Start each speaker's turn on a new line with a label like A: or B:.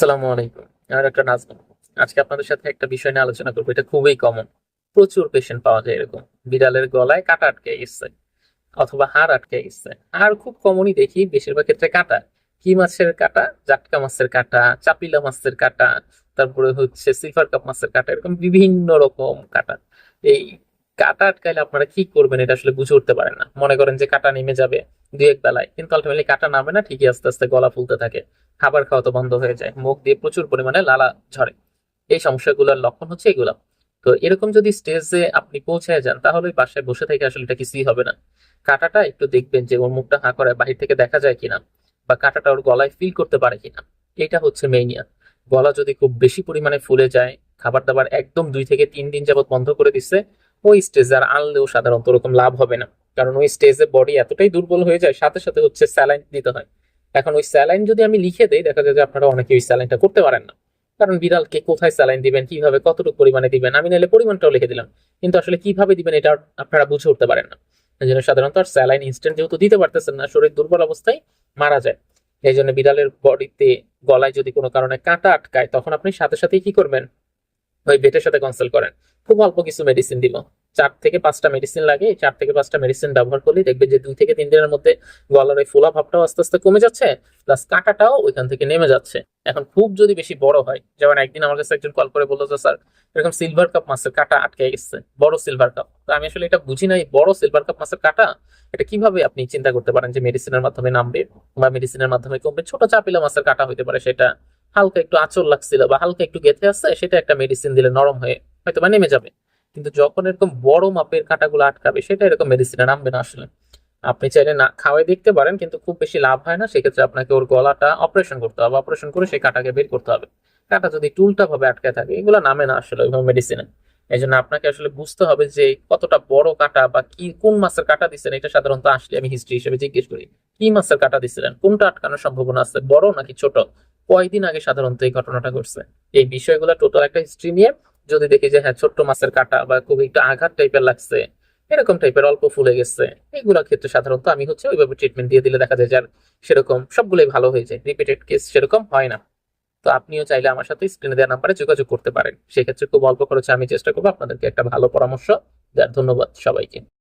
A: সালামু আলাইকুম। আর একটা নাজমুল আজকে আপনাদের সাথে একটা বিষয় নিয়ে আলোচনা করব। এটা খুবই কমন প্রচুর পেশেন্ট পাওয়া যায় এরকম। বিড়ালের গলায় কাটা আটকে গেছে অথবা হাড় আটকে গেছে। আর খুব কমনই দেখি বেশিরভাগ ক্ষেত্রে কাটা। কি মাছের কাটা? জাটকা মাছের কাটা, চাপিলা মাছের কাটা, তারপরে হচ্ছে সিলভার কাপ মাছের কাটা, এরকম বিভিন্ন রকম কাটা। এই কাটা আটকাইলে আপনারা কি করবেন এটা আসলে বুঝে উঠতে পারেন না। মনে করেন যে কাটা নেমে যাবে দুই এক বেলায়, কিন্তু আলটিমেটলি কাটা নামে না, ঠিকই আস্তে আস্তে গলা ফুলতে থাকে। খাবার খাওয়া তো বন্ধ হয়ে যায়, মুখ দিয়ে প্রচুর পরিমাণে লালা ঝরে। এই সমস্যাগুলোর লক্ষণ হচ্ছে এগুলো। তো এরকম যদি স্টেজে আপনি পৌঁছে যান, তাহলে ওই বাসায় বসে থেকে আসলে এটা কিছুই হবে না। কাঁটাটা একটু দেখবেন যে ওর মুখটা হাঁ করে বাহির থেকে দেখা যায় কিনা, বা কাঁটাটা ওর গলায় ফিল করতে পারে কিনা। এটা হচ্ছে মেইনিয়া গলা যদি খুব বেশি পরিমাণে ফুলে যায়, খাবার দাবার একদম দুই থেকে তিন দিন যাবত বন্ধ করে দিচ্ছে ওই স্টেজে আর আনলেও সাধারণত ওরকম লাভ হবে না। কারণ ওই স্টেজে বডি এতটাই দুর্বল হয়ে যায়, সাথে সাথে হচ্ছে স্যালাইন দিতে হয়। এখন ওই স্যালাইন যদি আমি লিখে দেই, দেখা যায় যে আপনারা অনেকে ওই স্যালাইনটা করতে পারেন না। কারণ বিড়ালকে কোথায় স্যালাইন দিবেন, কীভাবে, কতটুকু পরিমাণে দিবেন, আমি নাহলে পরিমাণটাও লিখে দিলাম। কিন্তু আসলে কীভাবে দিবেন, এটা আপনারা বুঝে উঠতে পারেন না। এই জন্য সাধারণত আর স্যালাইন ইনস্ট্যান্ট যেহেতু দিতে পারতেছেন না, শরীর দুর্বল অবস্থায় মারা যায়। এই জন্য বিড়ালের বডিতে, গলায় যদি কোনো কারণে কাঁটা আটকায়, তখন আপনি সাথে সাথেই কি করবেন? ওই বেটের সাথে কনসাল্ট করেন। খুব অল্প কিছু মেডিসিন দিব। চার থেকে পাঁচটা মেডিসিন লাগে, এই চার থেকে পাঁচটা মেডিসিন ব্যবহার করলে দেখবেন যে দুই থেকে তিন দিনের মধ্যে গলার ওই ফোলা ভাবটাও আস্তে আস্তে কমে যাচ্ছে প্লাস কাঁটাটাও ওইখান থেকে নেমে যাচ্ছে। এখন খুব যদি বেশি বড় হয়, যেমন একদিন আমার কাছে একজন কল করে বলল যে স্যার, এরকম সিলভার কাপ মাছের কাটা আটকে গেছে, বড় সিলভার কাপ তো আমি আসলে এটা বুঝি নাই, বড় সিলভার কাপ মাছের কাটা, এটা কীভাবে আপনি চিন্তা করতে পারেন যে মেডিসিনের মাধ্যমে নামবে বা মেডিসিনের মাধ্যমে কমবে? ছোট চাপিলা মাছের কাটা হইতে পারে সেটা, হালকা একটু আঁচল লাগছিল বা হালকা একটু গেঁথে আছে সেটা একটা মেডিসিন দিলে নরম হয়ে হয়তো বা নেমে যাবে। কিন্তু যখন এরকম বড় মাপের কাঁটাগুলো আটকাবে, সেটা এরকম মেডিসিনে নামবে না আসলে। আপনি চাইলে না খাওয়াই দেখতে পারেন, কিন্তু খুব বেশি লাভ হয় না। সেক্ষেত্রে আপনাকে ওর গলাটা অপারেশন করতে হবে। অপারেশন করে সেই কাঁটাকে বের করতে হবে। কাঁটা যদি টুলটা ভাবে আটকে থাকে, এগুলো নামে না আসলে ওইভাবে মেডিসিনে এই জন্য আপনাকে আসলে বুঝতে হবে যে কতটা বড় কাঁটা বা কি, কোন মাছের কাঁটা দিচ্ছেন, এটা সাধারণত আসলে আমি হিস্ট্রি হিসেবে জিজ্ঞেস করি। কি মাছের কাঁটা দিচ্ছিলেন? কোনটা আটকানোর সম্ভাবনা আছে? বড় নাকি ছোট? কয়দিন আগে সাধারণত এই ঘটনাটা ঘটছে? এই বিষয়গুলো টোটাল একটা হিস্ট্রি নিয়ে যদি দেখি যে হ্যাঁ ছোট্ট মাছের কাটা বা খুব একটু আঘাত টাইপের লাগছে, এরকম টাইপের অল্প ফুলে গেছে এগুলোর ক্ষেত্রে সাধারণত আমি হচ্ছে ওইভাবে ট্রিটমেন্ট দিয়ে দিলে দেখা যায় যার সেরকম সবগুলোই ভালো হয়ে যায়। রিপিটেড কেস সেরকম হয় না। তো আপনিও চাইলে আমার সাথে স্ক্রিনে দেওয়া নাম্বারে যোগাযোগ করতে পারেন। সেক্ষেত্রে খুব অল্প খরচে আমি চেষ্টা করব আপনাদেরকে একটা ভালো পরামর্শ দেওয়ার। ধন্যবাদ সবাইকে।